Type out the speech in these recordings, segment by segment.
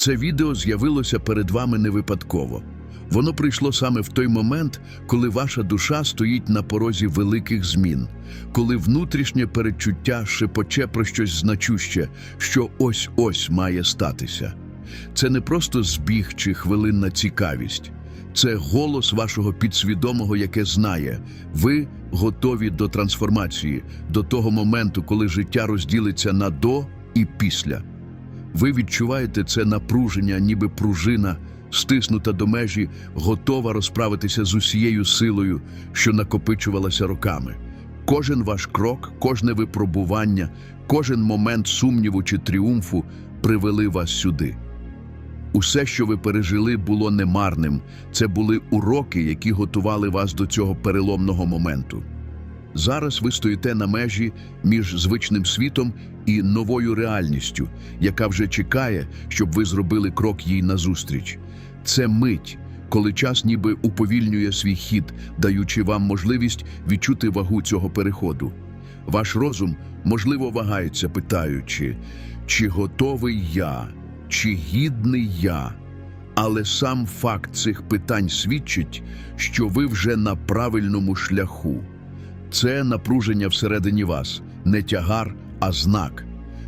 Це відео з'явилося перед вами не випадково. Воно прийшло саме в той момент, коли ваша душа стоїть на порозі великих змін, коли внутрішнє передчуття шепоче про щось значуще, що ось-ось має статися. Це не просто збіг чи хвилинна цікавість. Це голос вашого підсвідомого, яке знає, ви готові до трансформації, до того моменту, коли життя розділиться на до і після. Ви відчуваєте це напруження, ніби пружина, стиснута до межі, готова розправитися з усією силою, що накопичувалася роками. Кожен ваш крок, кожне випробування, кожен момент сумніву чи тріумфу привели вас сюди. Усе, що ви пережили, було немарним. Це були уроки, які готували вас до цього переломного моменту. Зараз ви стоїте на межі між звичним світом і новою реальністю, яка вже чекає, щоб ви зробили крок їй назустріч. Це мить, коли час ніби уповільнює свій хід, даючи вам можливість відчути вагу цього переходу. Ваш розум, можливо, вагається, питаючи, чи готовий я, чи гідний я. Але сам факт цих питань свідчить, що ви вже на правильному шляху. Це напруження всередині вас, не тягар, а знак.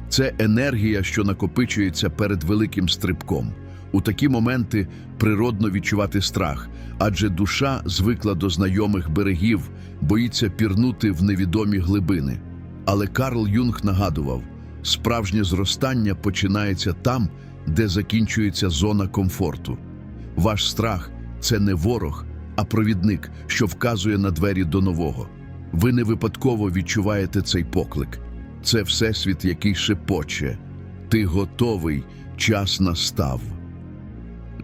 Це енергія, що накопичується перед великим стрибком. У такі моменти природно відчувати страх, адже душа звикла до знайомих берегів, боїться пірнути в невідомі глибини. Але Карл Юнг нагадував, справжнє зростання починається там, де закінчується зона комфорту. Ваш страх це не ворог, а провідник, що вказує на двері до нового. Ви не випадково відчуваєте цей поклик. Це всесвіт, який шепоче. Ти готовий, час настав.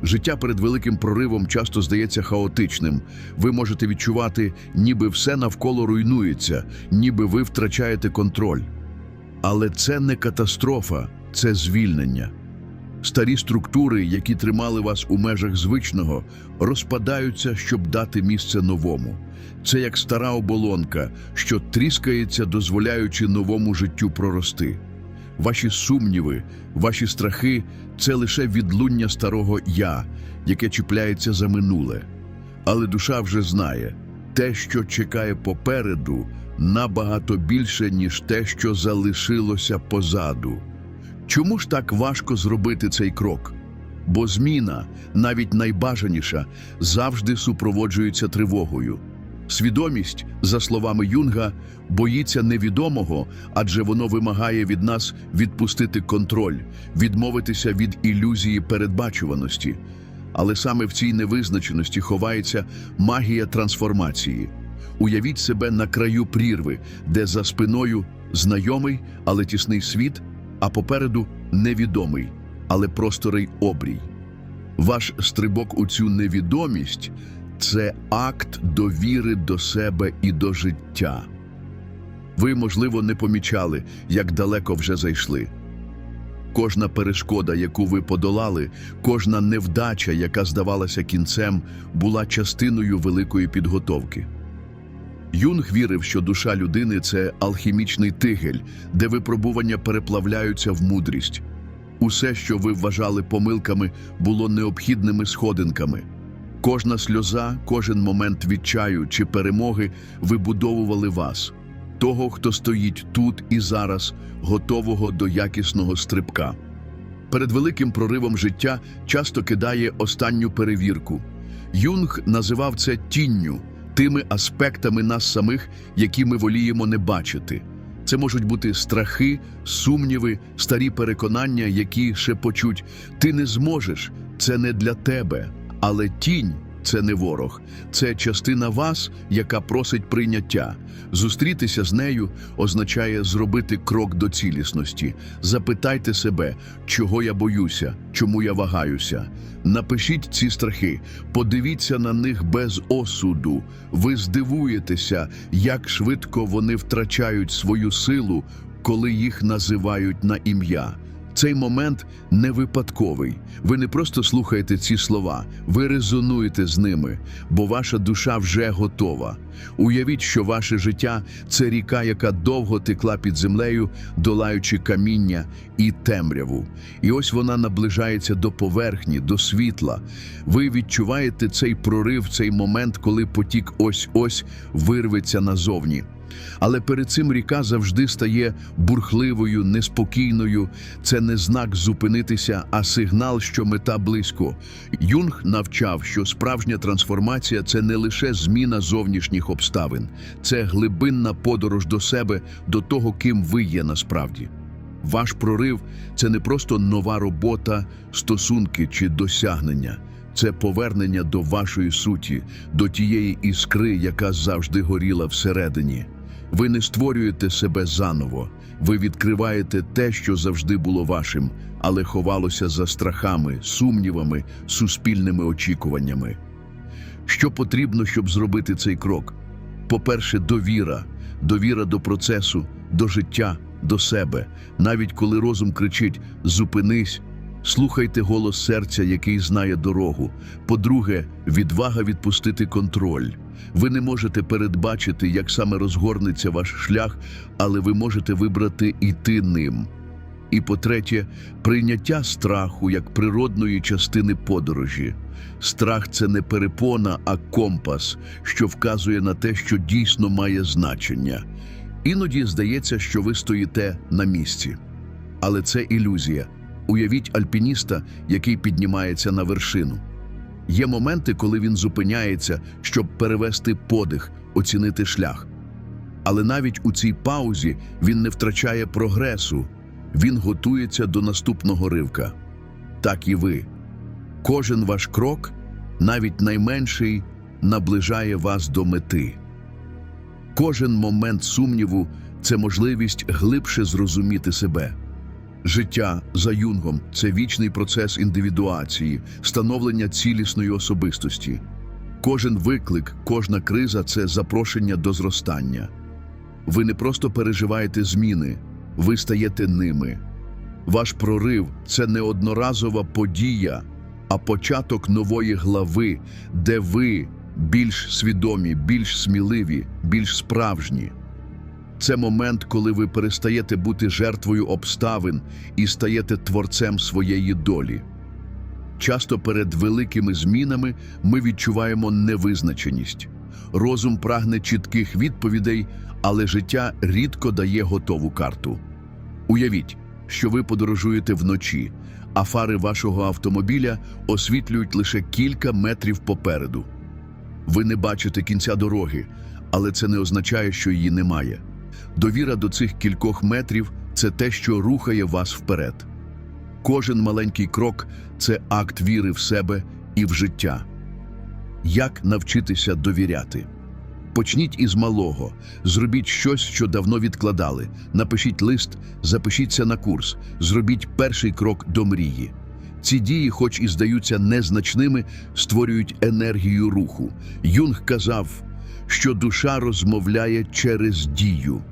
Життя перед великим проривом часто здається хаотичним. Ви можете відчувати, ніби все навколо руйнується, ніби ви втрачаєте контроль. Але це не катастрофа, це звільнення. Старі структури, які тримали вас у межах звичного, розпадаються, щоб дати місце новому. Це як стара оболонка, що тріскається, дозволяючи новому життю прорости. Ваші сумніви, ваші страхи це лише відлуння старого я, яке чіпляється за минуле. Але душа вже знає, те, що чекає попереду, набагато більше, ніж те, що залишилося позаду. Чому ж так важко зробити цей крок? Бо зміна, навіть найбажаніша, завжди супроводжується тривогою. Свідомість, за словами Юнга, боїться невідомого, адже воно вимагає від нас відпустити контроль, відмовитися від ілюзії передбачуваності. Але саме в цій невизначеності ховається магія трансформації. Уявіть себе на краю прірви, де за спиною знайомий, але тісний світ, а попереду невідомий, але просторий обрій. Ваш стрибок у цю невідомість це акт довіри до себе і до життя. Ви, можливо, не помічали, як далеко вже зайшли. Кожна перешкода, яку ви подолали, кожна невдача, яка здавалася кінцем, була частиною великої підготовки. Юнг вірив, що душа людини це алхімічний тигель, де випробування переплавляються в мудрість. Усе, що ви вважали помилками, було необхідними сходинками. Кожна сльоза, кожен момент відчаю чи перемоги вибудовували вас, того, хто стоїть тут і зараз, готового до якісного стрибка. Перед великим проривом життя часто кидає останню перевірку. Юнг називав це тінню, тими аспектами нас самих, які ми воліємо не бачити. Це можуть бути страхи, сумніви, старі переконання, які шепочуть «ти не зможеш, це не для тебе». Але тінь це не ворог, це частина вас, яка просить прийняття. Зустрітися з нею означає зробити крок до цілісності. Запитайте себе, чого я боюся, чому я вагаюся. Напишіть ці страхи, подивіться на них без осуду. Ви здивуєтеся, як швидко вони втрачають свою силу, коли їх називають на ім'я. Цей момент не випадковий. Ви не просто слухаєте ці слова, ви резонуєте з ними, бо ваша душа вже готова. Уявіть, що ваше життя це ріка, яка довго текла під землею, долаючи каміння і темряву. І ось вона наближається до поверхні, до світла. Ви відчуваєте цей прорив, цей момент, коли потік ось-ось вирветься назовні. Але перед цим ріка завжди стає бурхливою, неспокійною. Це не знак зупинитися, а сигнал, що мета близько. Юнг навчав, що справжня трансформація це не лише зміна зовнішніх обставин, це глибинна подорож до себе, до того, ким ви є насправді. Ваш прорив це не просто нова робота, стосунки чи досягнення. Це повернення до вашої суті, до тієї іскри, яка завжди горіла всередині. Ви не створюєте себе заново, ви відкриваєте те, що завжди було вашим, але ховалося за страхами, сумнівами, суспільними очікуваннями. Що потрібно, щоб зробити цей крок? По-перше, довіра, довіра до процесу, до життя, до себе. Навіть коли розум кричить Зупинись, слухайте голос серця, який знає дорогу. По-друге, відвага відпустити контроль. Ви не можете передбачити, як саме розгорнеться ваш шлях, але ви можете вибрати іти ним. І по-третє, прийняття страху як природної частини подорожі. Страх це не перепона, а компас, що вказує на те, що дійсно має значення. Іноді здається, що ви стоїте на місці. Але це ілюзія. Уявіть альпініста, який піднімається на вершину. Є моменти, коли він зупиняється, щоб перевести подих, оцінити шлях. Але навіть у цій паузі він не втрачає прогресу, він готується до наступного ривка. Так і ви. Кожен ваш крок, навіть найменший, наближає вас до мети. Кожен момент сумніву це можливість глибше зрозуміти себе. Життя за юнгом це вічний процес індивідуації, становлення цілісної особистості. Кожен виклик, кожна криза це запрошення до зростання. Ви не просто переживаєте зміни, ви стаєте ними. Ваш прорив це не одноразова подія, а початок нової глави, де ви більш свідомі, більш сміливі, більш справжні. Це момент, коли ви перестаєте бути жертвою обставин і стаєте творцем своєї долі. Часто перед великими змінами ми відчуваємо невизначеність. Розум прагне чітких відповідей, але життя рідко дає готову карту. Уявіть, що ви подорожуєте вночі, а фари вашого автомобіля освітлюють лише кілька метрів попереду. Ви не бачите кінця дороги, але це не означає, що її немає. Довіра до цих кількох метрів це те, що рухає вас вперед. Кожен маленький крок це акт віри в себе і в життя. Як навчитися довіряти? Почніть із малого, зробіть щось, що давно відкладали. Напишіть лист, запишіться на курс, зробіть перший крок до мрії. Ці дії, хоч і здаються незначними, створюють енергію руху. Юнг казав, що душа розмовляє через дію.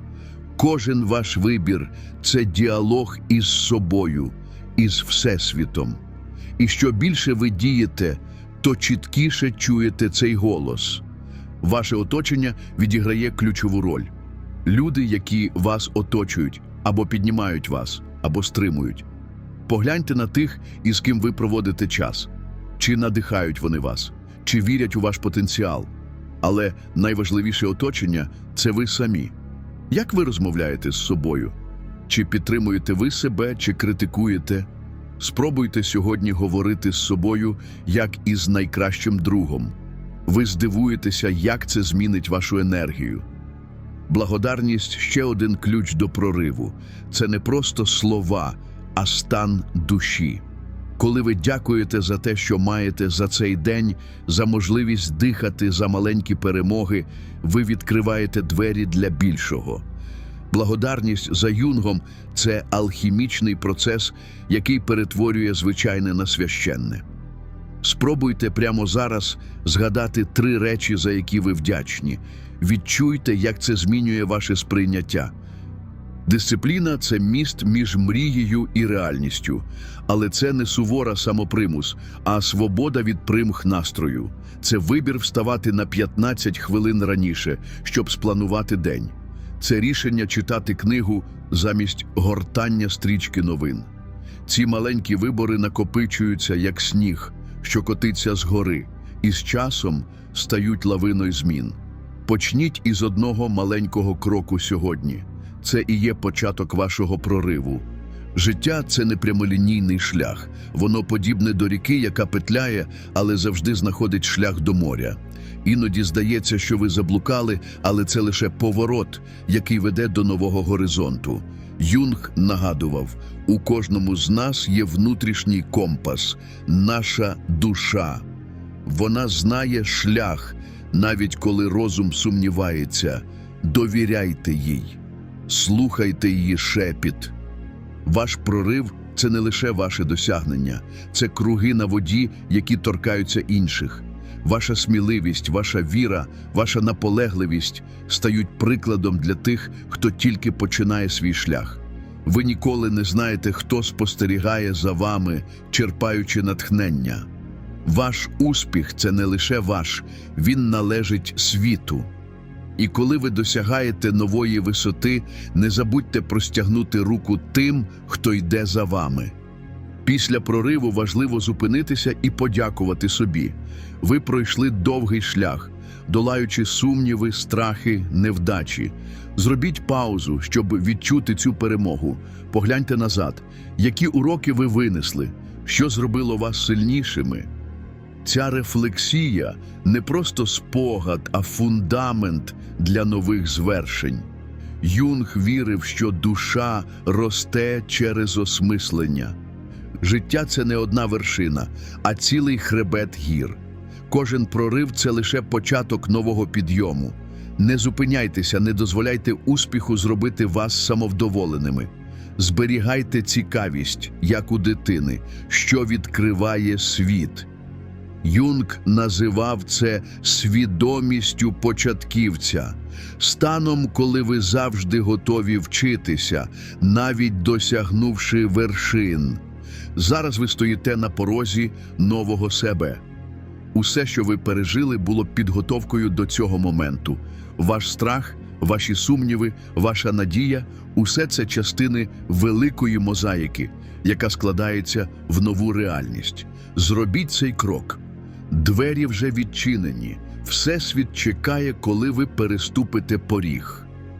Кожен ваш вибір це діалог із собою, із Всесвітом. І що більше ви дієте, то чіткіше чуєте цей голос. Ваше оточення відіграє ключову роль. Люди, які вас оточують, або піднімають вас, або стримують. Погляньте на тих, із ким ви проводите час. Чи надихають вони вас, чи вірять у ваш потенціал. Але найважливіше оточення це ви самі. Як ви розмовляєте з собою? Чи підтримуєте ви себе, чи критикуєте? Спробуйте сьогодні говорити з собою як із найкращим другом. Ви здивуєтеся, як це змінить вашу енергію. Благодарність ще один ключ до прориву. Це не просто слова, а стан душі. Коли ви дякуєте за те, що маєте за цей день, за можливість дихати за маленькі перемоги, ви відкриваєте двері для більшого. Благодарність за юнгом це алхімічний процес, який перетворює звичайне на священне. Спробуйте прямо зараз згадати три речі, за які ви вдячні. Відчуйте, як це змінює ваше сприйняття. Дисципліна це міст між мрією і реальністю, але це не сувора самопримус, а свобода від примх настрою. Це вибір вставати на 15 хвилин раніше, щоб спланувати день. Це рішення читати книгу замість гортання стрічки новин. Ці маленькі вибори накопичуються як сніг, що котиться з гори, і з часом стають лавиною змін. Почніть із одного маленького кроку сьогодні. Це і є початок вашого прориву. Життя це не прямолінійний шлях. Воно подібне до ріки, яка петляє, але завжди знаходить шлях до моря. Іноді здається, що ви заблукали, але це лише поворот, який веде до нового горизонту. Юнг нагадував: у кожному з нас є внутрішній компас, наша душа. Вона знає шлях, навіть коли розум сумнівається. Довіряйте їй, слухайте її шепіт. Ваш прорив це не лише ваше досягнення, це круги на воді, які торкаються інших. Ваша сміливість, ваша віра, ваша наполегливість стають прикладом для тих, хто тільки починає свій шлях. Ви ніколи не знаєте, хто спостерігає за вами, черпаючи натхнення. Ваш успіх це не лише ваш, він належить світу. І коли ви досягаєте нової висоти, не забудьте простягнути руку тим, хто йде за вами. Після прориву важливо зупинитися і подякувати собі. Ви пройшли довгий шлях, долаючи сумніви, страхи, невдачі. Зробіть паузу, щоб відчути цю перемогу. Погляньте назад, які уроки ви винесли, що зробило вас сильнішими. Ця рефлексія не просто спогад, а фундамент для нових звершень. Юнг вірив, що душа росте через осмислення. Життя це не одна вершина, а цілий хребет гір. Кожен прорив це лише початок нового підйому. Не зупиняйтеся, не дозволяйте успіху зробити вас самовдоволеними. Зберігайте цікавість, як у дитини, що відкриває світ. Юнг називав це свідомістю початківця, станом, коли ви завжди готові вчитися, навіть досягнувши вершин. Зараз ви стоїте на порозі нового себе. Усе, що ви пережили, було підготовкою до цього моменту. Ваш страх, ваші сумніви, ваша надія усе це частини великої мозаїки, яка складається в нову реальність. Зробіть цей крок. Двері вже відчинені. Всесвіт чекає, коли ви переступите поріг.